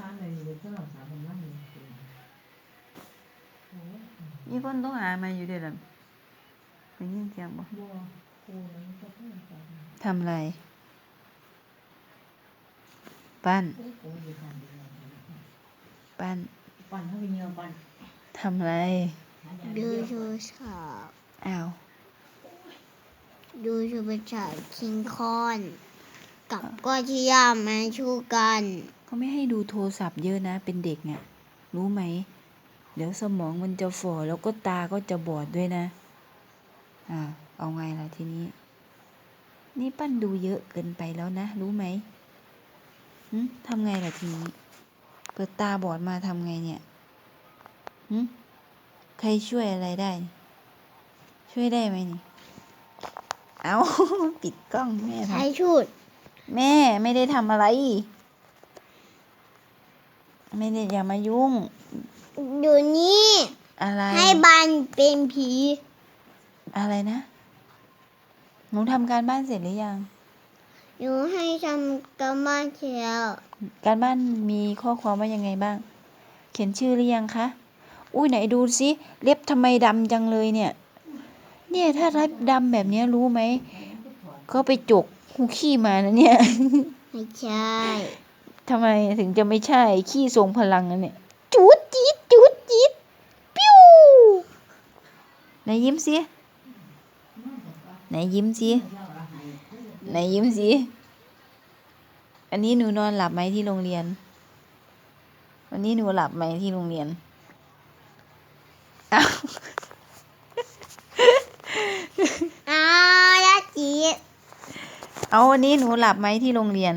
มคนนั่งอยู่โอ้ยมีคนต้องหามาอยู่เด้อล่ะได้ยินเสียงบ่บัวกูมันก็เพิ่งไปทำอะไร ปั้นโอ้ยกูอยู่ทางเดียวปั้น ปั่นให้ไปเงียวปั่นทำอะไร ดูโทรศัพท์อ้าว ดูโทรศัพท์คิงคอน กับก็ที่ยามาชูกันเขาไม่ให้ดูโทรศัพท์เยอะนะ เป็นเด็กเนี่ยรู้ไหม เดี๋ยวสมองมันจะฝ่อแล้วก็ตาก็จะบอดด้วยนะ อ่า เอาไงล่ะทีนี้ นี่ปั้นดูเยอะเกินไปแล้วนะ รู้ไหมหึทำไงล่ะทีนี้ เปิดตาบอดมาทำไงเนี่ยหึใครช่วยอะไรได้ ช่วยได้ไหมนี่ เอา ปิดกล้องแม่ทำใช้ชุด แม่ไม่ได้ทำอะไร ไม่ได้อย่ามายุ่ง อยู่นี่ อะไร ให้บันเป็นผี อะไรนะ หนูทำการบ้านเสร็จหรือยัง หนูให้ทำกรรมานเชียวการบ้านมีข้อความว่ายังไงบ้าง เขียนชื่อหรือยังคะ อุ้ยไหนดูสิเล็บทำไมดำจังเลยเนี่ย เนี่ยถ้าเล็บดำแบบเนี้ยรู้ไหมก็ไปจก หูขี้มานะเนี่ย ไม่ใช่ทำไมถึงจะไม่ใช่ขี้ทรงพลังนะเนี่ยจูดจี๊ดจูดจี๊ดปิ้วไหนยิ้มสิไหนยิ้มสิไหนยิ้มสิอันนี้หนูนอนหลับไหมที่โรงเรียน วันนี้หนูหลับไหมที่โรงเรียนอ้าว อ้าวยาจี เอาวันนี้หนูหลับไหมที่โรงเรียน